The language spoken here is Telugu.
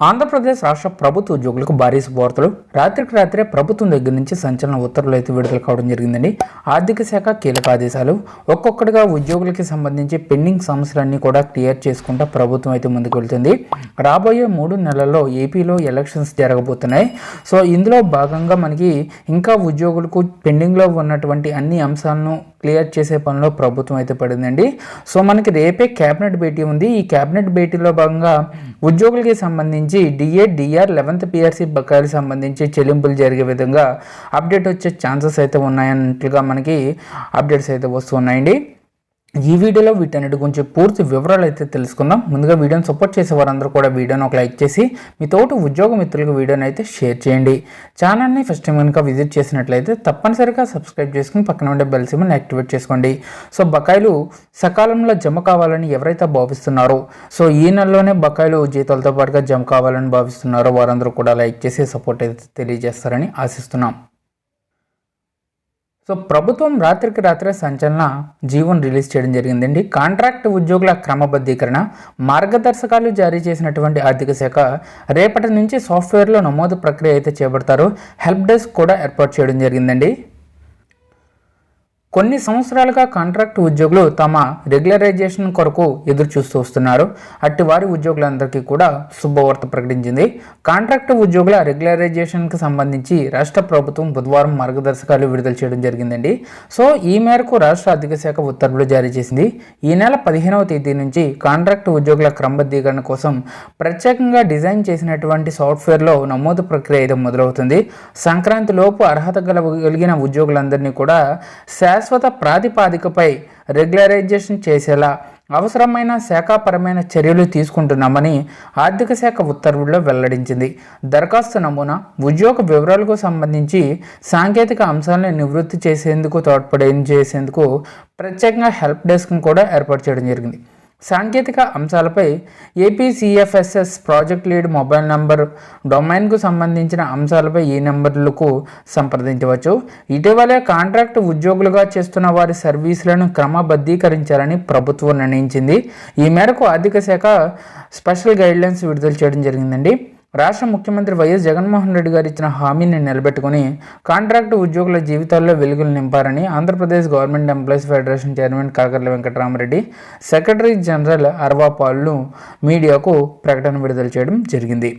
ఆంధ్రప్రదేశ్ రాష్ట్ర ప్రభుత్వ ఉద్యోగులకు భారీ శుభవార్తలు. రాత్రికి రాత్రే ప్రభుత్వం దగ్గర నుంచి సంచలన ఉత్తర్వులు అయితే విడుదల కావడం జరిగిందండి. ఆర్థిక శాఖ కీలక ఆదేశాలు. ఒక్కొక్కటిగా ఉద్యోగులకి సంబంధించి పెండింగ్ సమస్యలన్నీ కూడా క్లియర్ చేసుకుంటా ప్రభుత్వం అయితే ముందుకు వెళ్తుంది. రాబోయే మూడు నెలల్లో ఏపీలో ఎలక్షన్స్ జరగబోతున్నాయి. సో ఇందులో భాగంగా మనకి ఇంకా ఉద్యోగులకు పెండింగ్లో ఉన్నటువంటి అన్ని అంశాలను క్లియర్ చేసే పనిలో ప్రభుత్వం అయితే పడిందండి. సో మనకి రేపే క్యాబినెట్ భేటీ ఉంది. ఈ క్యాబినెట్ భేటీలో భాగంగా ఉద్యోగులకి సంబంధించి డిఏ డిఆర్ లెవెంత్ పిఆర్సీ బకాయిలు సంబంధించి చెల్లింపులు జరిగే విధంగా అప్డేట్ వచ్చే ఛాన్సెస్ అయితే ఉన్నాయన్నట్లుగా మనకి అప్డేట్స్ అయితే వస్తున్నాయండి. ఈ వీడియోలో వీటన్నిటి గురించి పూర్తి వివరాలు అయితే తెలుసుకుందాం. ముందుగా వీడియోని సపోర్ట్ చేసే వారందరూ కూడా వీడియోని ఒక లైక్ చేసి మీ తోటి ఉద్యోగ మిత్రులకు వీడియోని అయితే షేర్ చేయండి. ఛానల్ని ఫస్ట్ టైం కనుక విజిట్ చేసినట్లయితే తప్పనిసరిగా సబ్స్క్రైబ్ చేసుకుని పక్కన ఉండే బెల్ సిమ్ని యాక్టివేట్ చేసుకోండి. సో బకాయిలు సకాలంలో జమ కావాలని ఎవరైతే భావిస్తున్నారో సో ఈ నెలలోనే బకాయిలు జీతాలతో పాటుగా జమ కావాలని భావిస్తున్నారో వారందరూ కూడా లైక్ చేసి సపోర్ట్ అయితే తెలియజేస్తారని ఆశిస్తున్నాం. సో ప్రభుత్వం రాత్రికి రాత్రే సంచలన జీవోను రిలీజ్ చేయడం జరిగిందండి. కాంట్రాక్ట్ ఉద్యోగుల క్రమబద్ధీకరణ మార్గదర్శకాలు జారీ చేసినటువంటి ఆర్థిక శాఖ రేపటి నుంచి సాఫ్ట్వేర్లో నమోదు ప్రక్రియ అయితే చేపడతారు. హెల్ప్ డెస్క్ కూడా ఏర్పాటు చేయడం జరిగిందండి. కొన్ని సంవత్సరాలుగా కాంట్రాక్ట్ ఉద్యోగులు తమ రెగ్యులరైజేషన్ కొరకు ఎదురు చూస్తూ వస్తున్నారు. అట్టి వారి ఉద్యోగులందరికీ కూడా శుభవార్త ప్రకటించింది. కాంట్రాక్ట్ ఉద్యోగుల రెగ్యులరైజేషన్కి సంబంధించి రాష్ట్ర ప్రభుత్వం బుధవారం మార్గదర్శకాలు విడుదల చేయడం జరిగిందండి. సో ఈ మేరకు రాష్ట్ర ఆర్థిక శాఖ ఉత్తర్వులు జారీ చేసింది. ఈ నెల పదిహేనవ తేదీ నుంచి కాంట్రాక్ట్ ఉద్యోగుల క్రమబద్ధీకరణ కోసం ప్రత్యేకంగా డిజైన్ చేసినటువంటి సాఫ్ట్వేర్లో నమోదు ప్రక్రియ అయితే మొదలవుతుంది. సంక్రాంతి లోపు అర్హత కలిగిన ఉద్యోగులందరినీ కూడా శాశ్వత ప్రాతిపాదికపై రెగ్యులరైజేషన్ చేసేలా అవసరమైన శాఖాపరమైన చర్యలు తీసుకుంటున్నామని ఆర్థిక శాఖ ఉత్తర్వుల్లో వెల్లడించింది. దరఖాస్తు నమూనా ఉద్యోగ వివరాలకు సంబంధించి సాంకేతిక అంశాలను నివృత్తి చేసేందుకు తోడ్పడే చేసేందుకు ప్రత్యేకంగా హెల్ప్ డెస్క్ను కూడా ఏర్పాటు చేయడం జరిగింది. సాంకేతిక అంశాలపై APCFSS project lead mobile number డొమైన్కు సంబంధించిన అంశాలపై ఈ నెంబర్లకు సంప్రదించవచ్చు. ఇటీవలే కాంట్రాక్ట్ ఉద్యోగులుగా చేస్తున్న వారి సర్వీసులను క్రమబద్ధీకరించాలని ప్రభుత్వం నిర్ణయించింది. ఈ మేరకు ఆర్థిక శాఖ స్పెషల్ గైడ్లైన్స్ విడుదల చేయడం జరిగిందండి. రాష్ట్ర ముఖ్యమంత్రి వైఎస్ జగన్మోహన్ రెడ్డి గారు ఇచ్చిన హామీని నిలబెట్టుకుని కాంట్రాక్టు ఉద్యోగుల జీవితాల్లో వెలుగులు నింపారని Andhra Pradesh government employees federation chairman Kakarla Venkatarama Reddy secretary general అర్వా పాల్ను మీడియాకు ప్రకటన విడుదల చేయడం జరిగింది.